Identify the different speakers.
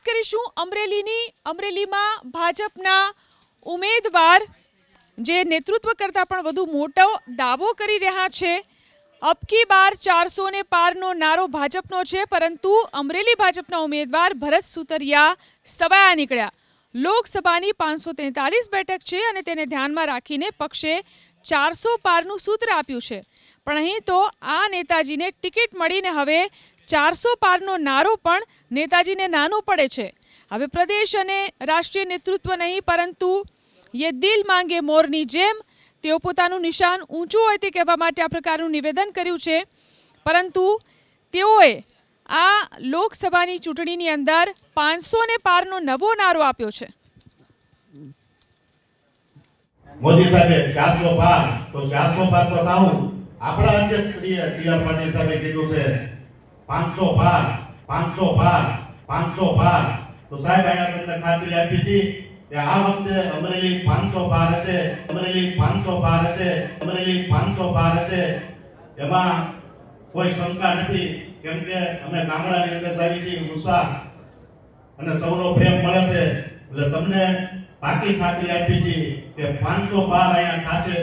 Speaker 1: વાત કરીશું અમરેલીની. અમરેલીમાં ભાજપના ઉમેદવાર જે નેતૃત્વ કરતાં પણ વધુ મોટો દાવો કરી રહ્યા છે. અબકી બાર ચારસો ને પારનો નારો ભાજપનો છે, પરંતુ અમરેલી ભાજપના ઉમેદવાર ભરત સુતરિયા સવાયા નીકળ્યા. લોકસભાની પાંચસો તેતાલીસ બેઠક છે અને તેને ધ્યાનમાં રાખીને પક્ષે ચારસો પારનું સૂત્ર આપ્યું છે. પણ અહીં તો આ નેતાજીને ટિકિટ મળીને હવે ચારસો પારનો નારો પણ નેતાજીને નાનો પડે છે. હવે પ્રદેશ અને રાષ્ટ્રીય નેતૃત્વ નહીં, પરંતુ યે દિલ માંગે મોરની જેમ તેઓ પોતાનું નિશાન ઊંચું હોય તે કહેવા માટે આ પ્રકારનું નિવેદન કર્યું છે. પરંતુ તેઓએ આ લોકસભાની ચૂંટણીની અંદર પાંચસો ને પારનો નવો નારો આપ્યો છે.
Speaker 2: મોદી સાહેબે ચારસો પાર, તો ચારસો પાર તો આપણા અધ્યક્ષ શ્રી સી પાટીલ સાહેબે કીધું છે પાંચસો પાર પાંચસો પાર પાંચસો પાર તો સાહેબ અહીંયા તમને ખાતરી આપી હતી કે આ વખતે અમરેલી પાંચસો પાર હશે, અમરેલી પાંચસો પાર હશે, અમરેલી પાંચસો પાર હશે. એમાં કોઈ શંકા નથી, કેમ કે અમે ગામડાની અંદર જઈએ છીએ ઉત્સાહ અને સૌનો પ્રેમ મળે છે. એટલે તમને પાકી ખાતરી આપી હતી કે પાંચસો પાર અહીંયા થશે.